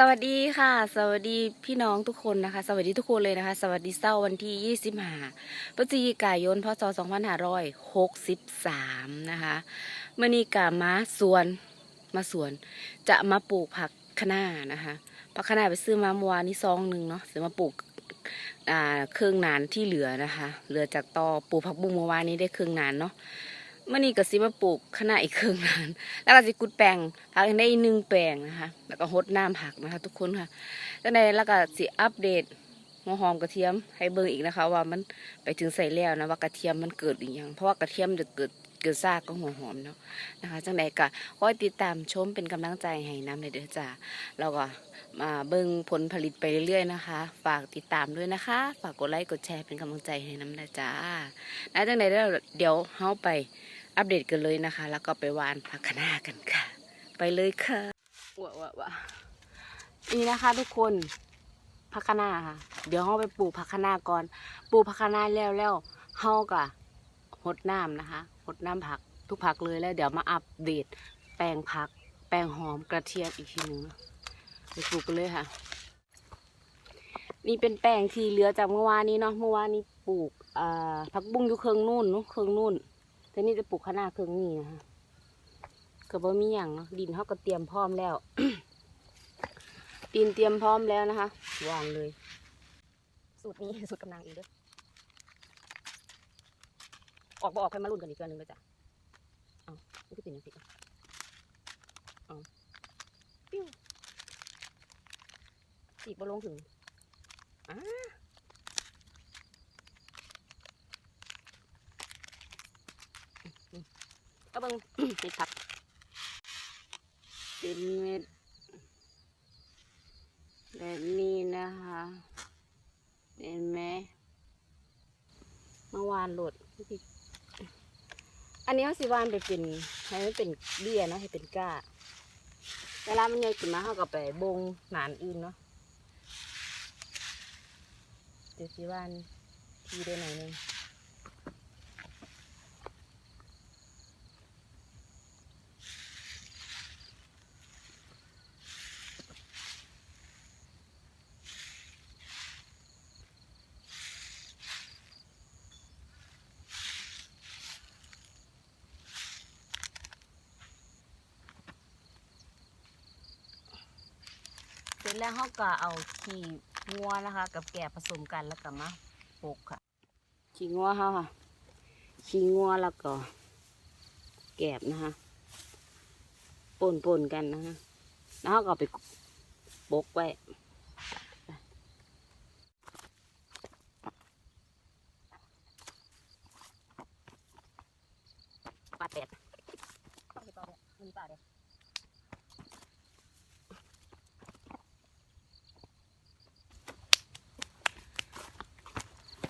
สวัสดีค่ะ สวัสดีพี่น้องทุกคนนะคะ สวัสดีทุกคนเลยนะคะ สวัสดีเศร้าวันที่ 25พฤศจิกายนพศ2563 นะคะเมื่อนี้กามาสวนมาสวน จะมาปลูกผักคะน้านะคะผักคะน้าไปซื้อมาเมื่อวานนี้ซองหนึ่งเนาะเดี๋ยวมาปลูกเครื่องนานที่เหลือนะคะ เหลือจากตอปลูกผักบุ้งเมื่อวานนี้ได้เครื่องนานเนาะ เมื่อนี้ก็สิมาปลูกคะน้าอีกเครื่องนานแล้วก็สิกุดแปลงผักได้อีกหนึ่งแปลงนะคะ แล้วก็หดน้ำผักนะคะ ทุกคนค่ะแล้วในแล้วก็สิอัปเดตหัวหอมกระเทียมให้เบิ่งอีกนะคะ ว่ามันไปถึงใส่แล้วนะว่ากระเทียมมันเกิดหรือยังเพราะว่ากระเทียมจะเกิดเกิดซากก็หัวหอมเนาะนะคะจังใดก็คอยติดตามชมเป็นกำลังใจให้น้ำในเด้อจ้าแล้วก็มาเบิ่งผลผลิตไปเรื่อยๆนะคะ ฝากติดตามด้วยนะคะ ฝากกดไลค์กดแชร์เป็นกำลังใจให้น้ำนะจ้าแล้วจังใดเดี๋ยวเฮาไป อัปเดตกันเลยนะคะ แล้วก็ไปวานผักคะน้ากันค่ะ ไปเลยค่ะว้าวว้านี่นะคะทุกคนผักคะน้าค่ะ เดี๋ยวเราไปปลูกผักคะน้าก่อน ปลูกผักคะน้าแล้วแล้วเฮากะหดน้ำนะคะหดน้ำผักทุกผักเลยแล้ว เดี๋ยวมาอัปเดตแปลงผัก แปลงหอมกระเทียมอีกทีหนึ่งไปปลูกกันเลยค่ะ นี่เป็นแปลงที่เหลือจากเมื่อวานนี้เนาะเมื่อวานนี้ปลูกผักบุ้งอยู่เครื่องนู่นเนาะเครื่องนู่น แต่นี่จะปลูกคะน้าเครื่องนี้นะคะก็บ่มีอย่างเนาะดินเขาก็เตรียมพร้อมแล้ว ดินเตรียมพร้อมแล้วนะคะวางเลย สูตรนี้สูตรกำลังเองเด้วยออกบ่ออกค่อยมาลุ้นกันอีกเทื่อนึงเลยจ้ะเอานี่คือเป็นยังไงเอาปิ้วจีบบ่ลงถึงอ่าอืม ก็เบิ่งเห็ดผักเป็นเม็ดแบบนี้นะคะเห็นไหมเมื่อวานโหลดอันนี้เขาสิวานไปเป็นให้มันเป็นเบี้ยเนาะให้เป็นก้าเวลามันใหญ่ขึ้นมาเขาก็ไปบงหนานอื่นเนาะเดี๋ยวสิวานทีได้หน่อยหนึง ร็จแล้วเขาก็เอาขี่งัวนะคะ กับแกะผสมกันแล้วก็มาปลูกค่ะ ขี่งัวเขาค่ะ ขี่งัวแล้วก็แกบนะคะปนปนกันนะคะแล้วเขาก็ไปปกไว้ปลาแปดมีปลาเนี่ยมีปลาเดียว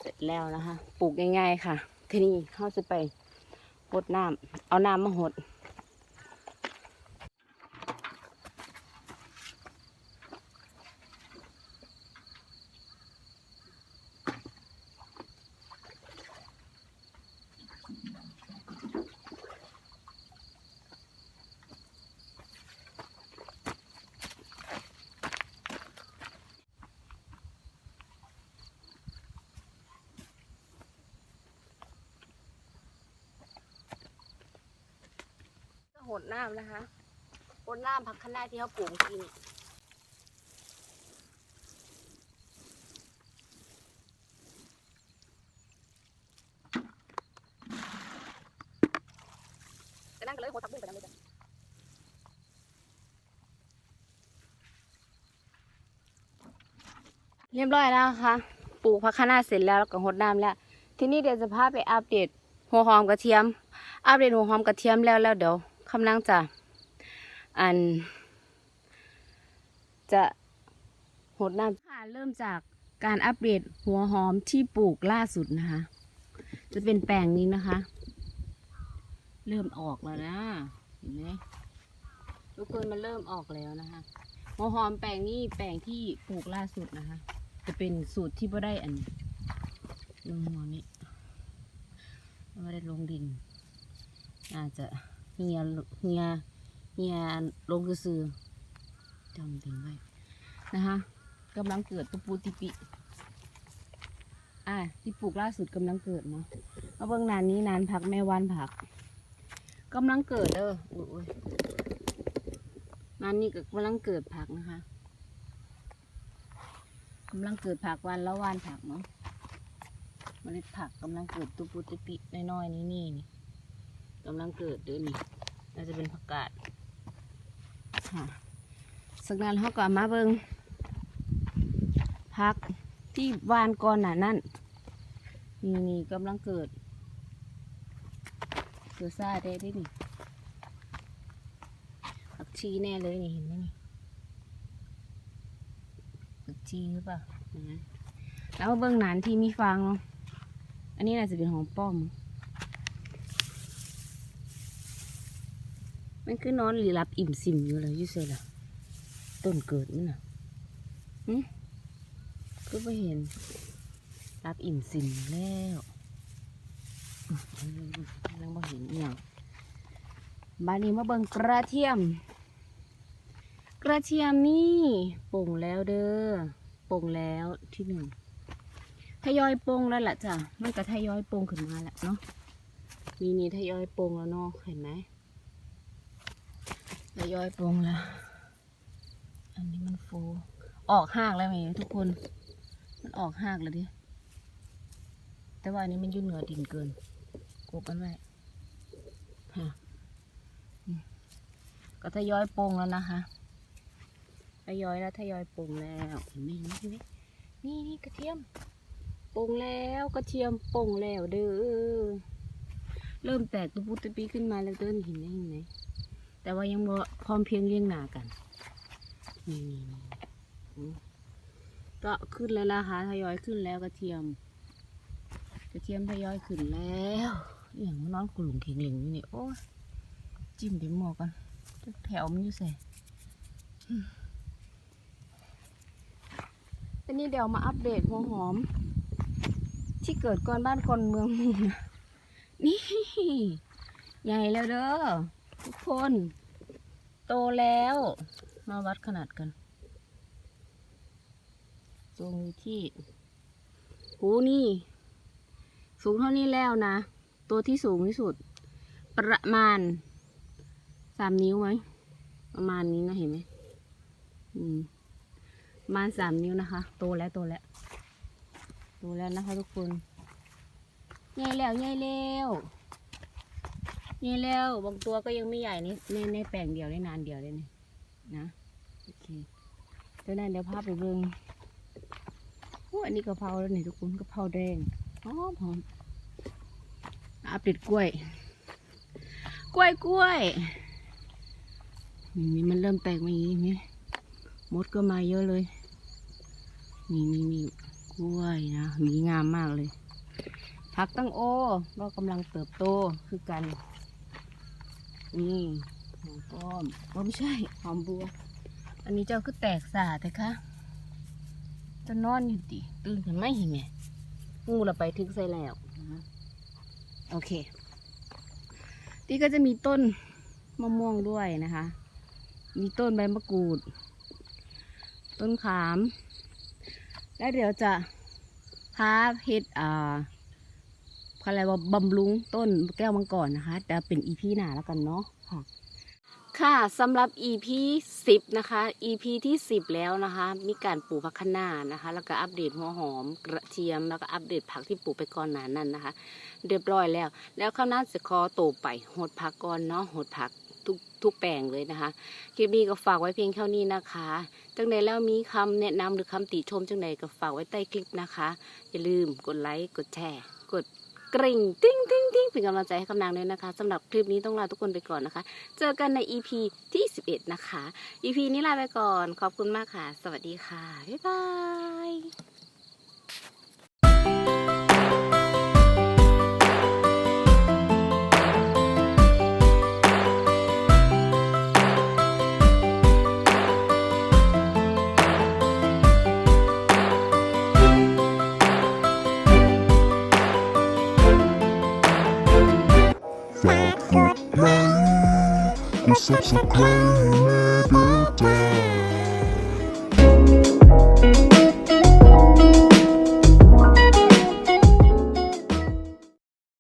เสร็จ แล้วนะคะ ปลูกง่ายๆค่ะ ทีนี้เขาจะไปหดน้ำเอาน้ำมาหด หดน้ำนะคะหดน้ำผักคะน้าที่เขาปลูกกินก็นั่งกันเลยโหดตักบุ้งไปนั่งเลยจ้ะเรียบร้อยแล้วนะคะปลูกผักคะน้าเสร็จแล้วแล้วก็หดน้ำแล้ว ทีนี้เดี๋ยวจะพาไปอัปเดตหัวหอมกระเทียม อัปเดตหัวหอมกระเทียมแล้วแล้วเดี๋ยว คำนังจะอัน จะหดน้ำค่ะเริ่มจากการอัปเดตหัวหอมที่ปลูกล่าสุดนะคะ จะเป็นแปลงนี้นะคะ เริ่มออกแล้วนะเห็นไหมทุกคนมันเริ่มออกแล้วนะคะ หัวหอมแปลงนี้แปลงที่ปลูกล่าสุดนะคะ จะเป็นสูตรที่บ่ได้อันลงหัวนี้ไม่ได้ลงดินอาจจะ เฮียเฮียเฮียลงซื้อจำถึงไว้นะคะกำลังเกิดตุปูติปิอะที่ปลูกล่าสุดกำลังเกิดเนาะมาเบื้องนานนี้นานผักแม่วานผักกำลังเกิดเด้อออุ้ยนานนี้ก็กำลังเกิดผักนะคะกำลังเกิดผักวันแล้ววานผักเนาะเมล็ดผักกำลังเกิดตุปูติปิน้อยๆนี่นี่นี่ กำลังเกิดเด้อนี่น่าจะเป็นผักกาดค่ะสักนั้นเขาก็มาเบิงผักที่วานก่อนหน่ะนั่นนี่นี่กำลังเกิด เกิดซ่าได้ได้นี่ผักชีแน่เลยนี่เห็นไหมนี่ผักชีหรือเปล่าเห็นไหมแล้วมาเบิ้งหนานที่มีฟางเนาะอันนี้น่าจะเป็นของป้อม มันคือนอนหรือรับอิ่มซิมอยู่เลยอยูเซล่ะต้นเกิดมันน่ะหึก็ไม่เห็น รับอิ่มซิมแล้วยังไม่เห็นอย่างบานนี้มาเบิ่งกระเทียม กระเทียมนี่ป่งแล้วเด้อป่งแล้วที่หนึ่งทยอยป่งแล้วล่ะจ้ะมันก็ทยอยป่งขึ้นมาแล้วเนาะนี่นี่ทยอยป่งแล้วเนาะเห็นไหม ทยอยปรุงแล้วอันนี้มันฟู ออกหากแล้วไหมทุกคน มันออกหากแล้วดิ แต่ว่าอันนี้มันยุ่เหนือดินเกินกบมันไว้ฮะก็ทยอยปรุงแล้วนะคะทยอยแล้วทยอยปรุงแล้วเห็นไหมเห็นไหมนี่นี่กระเทียมปรุงแล้วกระเทียมปรุงแล้วเด้อ เริ่มแตกตุปุตุปีขึ้นมาแล้วเด้อนี่เห็นไหมเห็นไหม แต่ว่ายังบ่พร้อมเพียงเรียงหนากันนี่ก็ขึ้นแล้วนะคะทยอยขึ้นแล้วกระเทียม กระเทียมทยอยขึ้นแล้วอย่างมันนอนกลุ่มเข่งเหลงอยู่นี่โอ้ยจิ้มไปหมอกันแถวมันอยู่ใส่อันนี้เดี๋ยวมาอัปเดตหัวหอม ที่เกิดก่อนบ้านก่อนเมืองมูนนี่ ใหญ่แล้วเด้อทุกคน โตแล้ว มาวัดขนาดกันตรงที่หูนี่ สูงเท่านี้แล้วนะ ตัวที่สูงที่สุด ประมาณสามนิ้วไหม ประมาณนี้นะเห็นไหมอืมประมาณสามนิ้วนะคะ โตแล้วโตแล้ว โตแล้วนะคะทุกคนใหญ่แล้วใหญ่แล้ว นี่แล้วบางตัวก็ยังไม่ใหญ่นี่ในในแปลงเดียวได้นานเดียวเลยนี่นะโอเคเดี๋ยวนั้นเดี๋ยวพาไปเบิ่งโอ้อันนี้กะเพราแล้วนี่ทุกคนกะเพราแดงหอมหอมอัปเดกล้วย กล้วยกล้วยนี่นี่มันเริ่มแตกมาอย่างนี้ไหมมดก็มาเยอะเลย นี่นี่นี่กล้วยนะหวีงามมากเลย ผักตั้งโอก็กำลังเติบโตคือกัน นี่หอมป้อมว่าไม่ใช่หอมบัว อันนี้เจ้าคือแตกสาแต่คะจะนอนอยู่ดิตื่นขึ้นไม่เห็นไหมงูเราไปถึงใส่แล้วนะโอเคที่ก็จะมีต้นมะม่วงด้วยนะคะ มีต้นใบมะกรูด ต้นขาม แล้วเดี๋ยวจะพาเฮ็ดอ่า อะไรว่าบำรุงต้นแก้วมังกรนะคะแต่เป็นอีพีหนาแล้วกันเนาะค่ะ ค่ะสำหรับ EP 10 นะคะ EP ที่ 10 แล้วนะคะ มีการปลูกผักคะน้านะคะ แล้วก็อัปเดตหัวหอมกระเทียมแล้วก็อัปเดตผักที่ปลูกไปก่อนหน้านั้นนะคะ เรียบร้อยแล้ว แล้วข้าวหน้าจะคอโตไปหดผักก่อนเนาะหดผักทุกทุกแปลงเลยนะคะคลิปนี้ก็ฝากไว้เพียงเท่านี้นะคะจังใดแล้วมีคำแนะนำหรือคำติชมจังใดก็ฝากไว้ใต้คลิปนะคะ อย่าลืมกดไลค์กดแชร์ กด กริ่งติ้งติ้งติ้งเป็นกำลังใจให้กำนางด้วยนะคะสำหรับคลิปนี้ต้องลาทุกคนไปก่อนนะคะ เจอกันใน EP ที่ 11 นะคะ EP นี้ลาไปก่อน ขอบคุณมากค่ะ สวัสดีค่ะ บ๊ายบายากกด